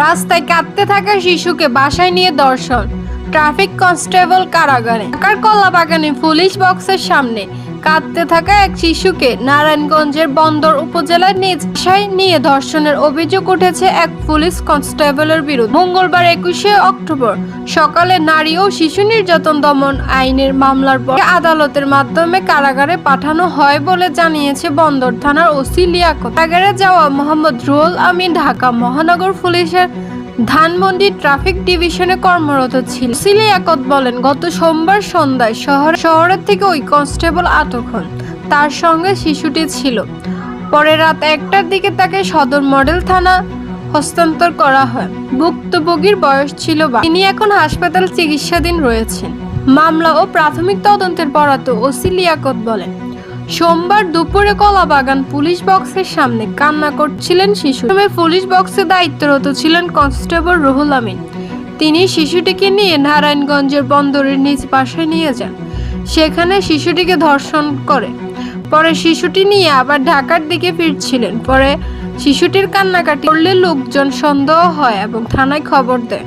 রাস্তায় কাঁদতে থাকা শিশুকে বাসায় নিয়ে দর্শন। ট্রাফিক কনস্টেবল কারাগারে। ঢাকার কলাবাগানে পুলিশ বক্সের সামনে কাঁদতে থাকা এক শিশুকে নারায়ণগঞ্জের বন্দর উপজেলার নিজ নিয়ে ধর্ষণের অভিযোগ উঠেছে এক পুলিশ কনস্টেবলের বিরুদ্ধে। মঙ্গলবার একুশে অক্টোবর সকালে নারী ও শিশু নির্যাতন দমন আইনের মামলার পর আদালতের মাধ্যমে কারাগারে পাঠানো হয় বলে জানিয়েছে বন্দর থানার ওসি লিয়াকত। কারাগারে যাওয়া মোহাম্মদ রুহুল আমিন ঢাকা মহানগর পুলিশের ধানমন্ডি ট্রাফিক ডিভিশনে কর্মরত ছিল। সিলিয়াকত বলেন, গত সোমবার সন্ধ্যায় শহর শহরের থেকে ওই কনস্টেবল আটক হন। তার সঙ্গে শিশুটি ছিল। পরে রাত একটার দিকে তাকে সদর মডেল থানা হস্তান্তর করা হয়। ভুক্তভোগীর বয়স ছিল বা- তিনি এখন হাসপাতাল চিকিৎসাধীন রয়েছেন। মামলা ও প্রাথমিক তদন্তের পরাত ওসি লিয়াকত বলেন সোমবার দুপুরে কলাবাগান পুলিশ বক্সের সামনে কান্না করছিলেন শিশু। পুলিশ বক্সে দায়িত্বরত ছিলেন কনস্টেবল রুহুল আমিন। তিনি শিশুটিকে নিয়ে নারায়ণগঞ্জের বন্দরের নিজ পাশে নিয়ে যান। সেখানে শিশুটিকে ধর্ষণ করে। পরে শিশুটি নিয়ে আবার ঢাকার দিকে ফিরছিলেন। পরে শিশুটির কান্নাকাটি করলে লোকজন সন্দেহ হয় এবং থানায় খবর দেয়।